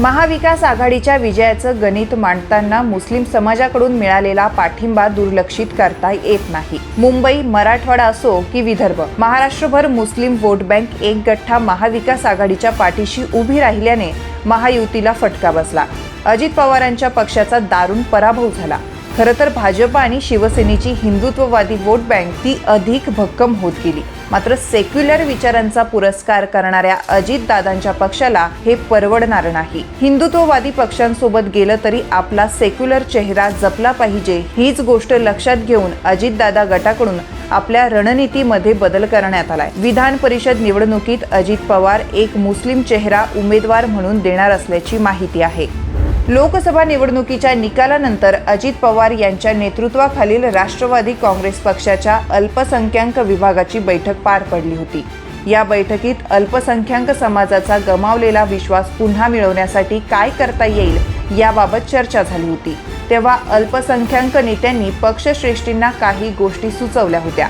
महाविकास आघाडीच्या विजयाचं गणित मांडताना मुस्लिम समाजाकडून मिळालेला पाठिंबा दुर्लक्षित करता येत नाही. मुंबई मराठवाडा असो की विदर्भ महाराष्ट्रभर मुस्लिम वोट बँक एक गठ्ठा महाविकास आघाडीच्या पाठीशी उभी राहिल्याने महायुतीला फटका बसला. अजित पवारांच्या पक्षाचा दारुण पराभव झाला. खरं तर भाजप आणि शिवसेनेची हिंदुत्ववादी वोट बँक ती अधिक भक्कम होत गेली. मात्र सेक्युलर विचारांचा पुरस्कार करणाऱ्या अजितदादांच्या पक्षाला हे परवडणार नाही. हिंदुत्ववादी पक्षांसोबत गेलं तरी आपला सेक्युलर चेहरा जपला पाहिजे हीच गोष्ट लक्षात घेऊन अजितदादा गटाकडून आपल्या रणनीतीमध्ये बदल करण्यात आलाय. विधान परिषद निवडणुकीत अजित पवार एक मुस्लिम चेहरा उमेदवार म्हणून देणार असल्याची माहिती आहे. लोकसभा निवडणुकीच्या निकालानंतर अजित पवार यांच्या नेतृत्वाखालील राष्ट्रवादी काँग्रेस पक्षाच्या अल्पसंख्याक विभागाची बैठक पार पडली होती. या बैठकीत अल्पसंख्याक समाजाचा गमावलेला विश्वास पुन्हा मिळवण्यासाठी काय करता येईल याबाबत चर्चा झाली होती. तेव्हा अल्पसंख्याक नेत्यांनी पक्षश्रेष्ठींना काही गोष्टी सुचवल्या होत्या.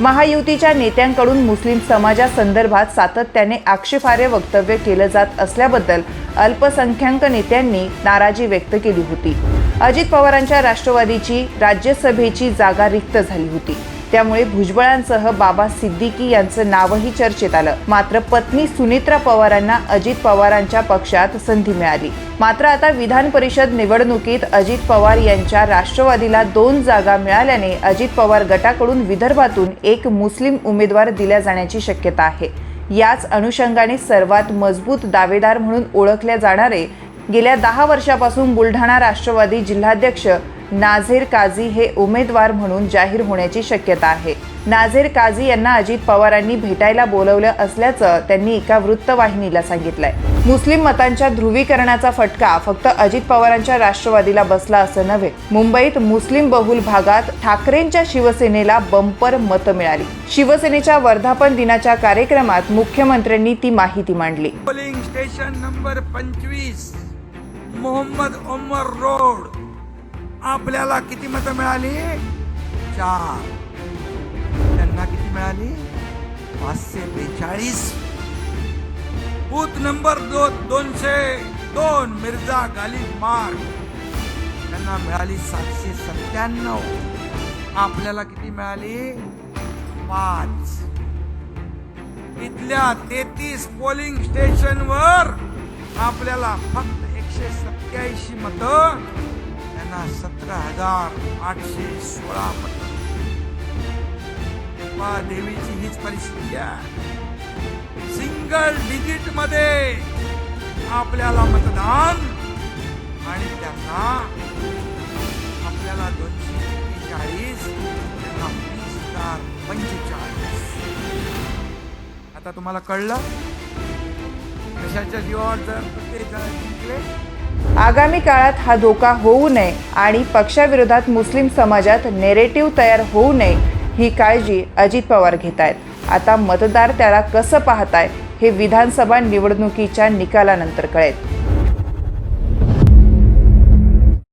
महायुतीच्या नेत्यांकडून मुस्लिम समाजासंदर्भात सातत्याने आक्षेपार्ह वक्तव्य केलं जात असल्याबद्दल अल्पसंख्याक नेत्यांनी नाराजी व्यक्त केली होती. अजित पवारांच्या राष्ट्रवादीची राज्यसभेची जागा रिक्त झाली होती. त्यामुळे भुजबळांसह बाबा सिद्दीकी यांचं नावही चर्चेत आलं. मात्र पत्नी सुनेत्रा पवारांना अजित पवारांच्या पक्षात संधी मिळाली. मात्र आता विधान परिषद निवडणुकीत अजित पवार यांच्या राष्ट्रवादीला दोन जागा मिळाल्याने अजित पवार गटाकडून विदर्भातून एक मुस्लिम उमेदवार दिल्या जाण्याची शक्यता आहे. याच अनुषंगाने सर्वात मजबूत दावेदार म्हणून ओळखले जाणारे गेल्या दहा वर्षापासून बुलढाणा राष्ट्रवादी जिल्हाध्यक्ष नाझेर काझी हे उमेदवार म्हणून जाहीर होण्याची शक्यता आहे. नाझेर काझी यांना अजित पवारांनी भेटायला बोलवलं असल्याचं त्यांनी एका वृत्तवाहिनीला सांगितलंय. मुस्लिम मतांच्या ध्रुवीकरणाचा फटका फक्त अजित पवारांच्या राष्ट्रवादीला बसला असं नव्हे मुंबईत मुस्लिम बहुल भागात ठाकरेंच्या शिवसेनेला बंपर मतं मिळाली. शिवसेनेच्या वर्धापन दिनाच्या कार्यक्रमात मुख्यमंत्र्यांनी ती माहिती मांडली. पोलिंग स्टेशन नंबर पंचवीस मोहम्मद उमर रोड. आपल्याला किती मतं मिळाली? चार. त्यांना किती मिळाली? पाचशे बेचाळीस. बूथ नंबर दो दोनशे दोन मिर्झा गालिब मार्ग त्यांना मिळाली सातशे सत्त्याण्णव. आपल्याला किती मिळाली? पाच. इथल्या तेहतीस पोलिंग स्टेशनवर आपल्याला फक्त एकशे सत्याऐंशी मतं त्यांना सतरा हजार आठशे सोळा मत देवीची हीच परिस्थिती आहे. सिंगल डिजिटमध्ये आपल्याला मतदान आणि त्यांना आपल्याला दोनशे चाळीस त्यांना वीस हजार पंचेचाळीस. आता तुम्हाला कळलं? कशाच्या जीवावर जर ते जर जिंकले आगामी काळात हा धोका होऊ नये आणि पक्षाविरोधात मुस्लिम समाजात नेरेटिव्ह तयार होऊ नये ही काळजी अजित पवार घेत आहेत आता मतदार त्याला कसं पाहताय हे विधानसभा निवडणुकीच्या निकालानंतर कळेल.